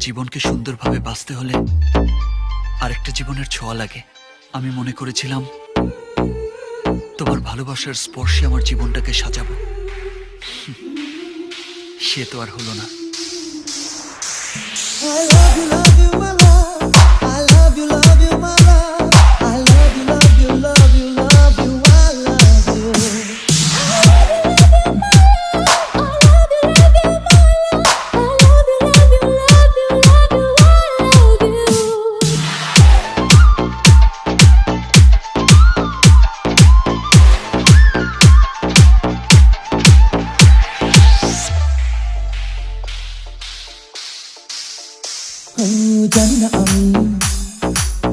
জীবনকে সুন্দরভাবে বাঁচতে হলে আরেকটা জীবনের ছোঁয়া লাগে। আমি মনে করেছিলাম তোমার ভালোবাসার স্পর্শে আমার জীবনটাকে সাজাবো। সে তো আর হলো না। I love you, love you, my love. I জানি না আমি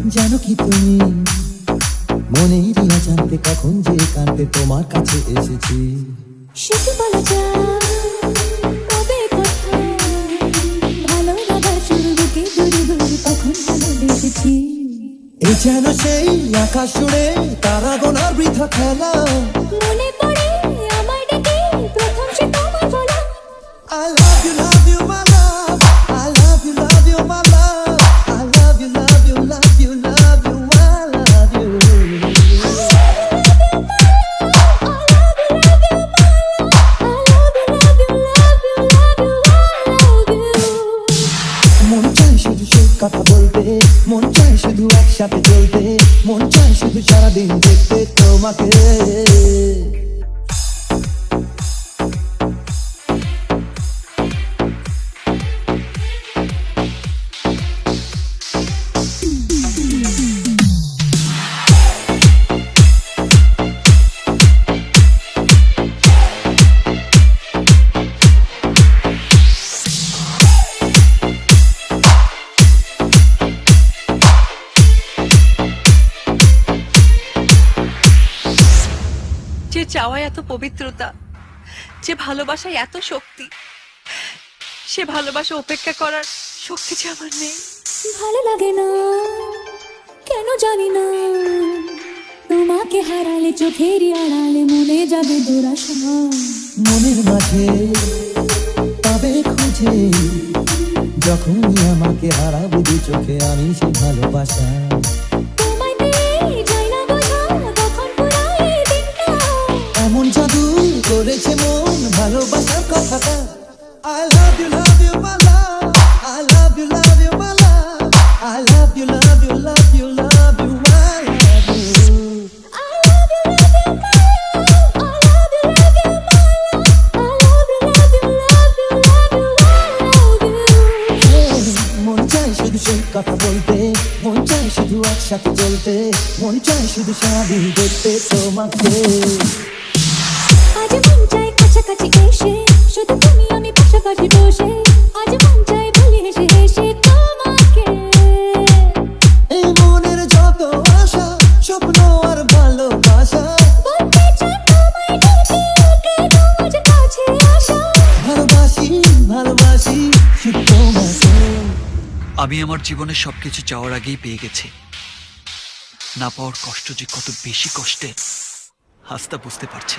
জানো কি তুমি? মনের না জানতে কখন যে কানতে তোমার কাছে এসেছি। বলা যায় এই যেন সেই আকাশ জুড়ে তারা গোনার বৃথা খেলা। মনে পড়ে মন চায় শুধু সারাদিন দেখতে তোমাকে। চাওয়ায় এত পবিত্রতা যে ভালোবাসায় এত শক্তি সে ভালোবাসা উপেক্ষা করার শক্তি যে আমার নেই। ভালো লাগে না কেন জানি না। তোমাকে হারালে চোখের আড়ালে মনে যাবে দুরাশা। মনের মাঝে পাবে খুঁজে যখনই আমাকে হারাবো দু চোখে আমি সেই ভালোবাসা। শুধু সেই কথা বলতে। মন চায় শুধু একসাথে চলতে। মন চায় শুধু সারাদিন দেখতে তোমাকে। আজ মন চায় কাছাকাছি এসে, শুধু তুমি আমি পাশাপাশি বসে। আমি আমার জীবনে সবকিছু চাওয়ার আগেই পেয়ে গেছি। না পাওয়ার কষ্ট যে কত বেশি কষ্টে হাসতা বুঝতে পারছি।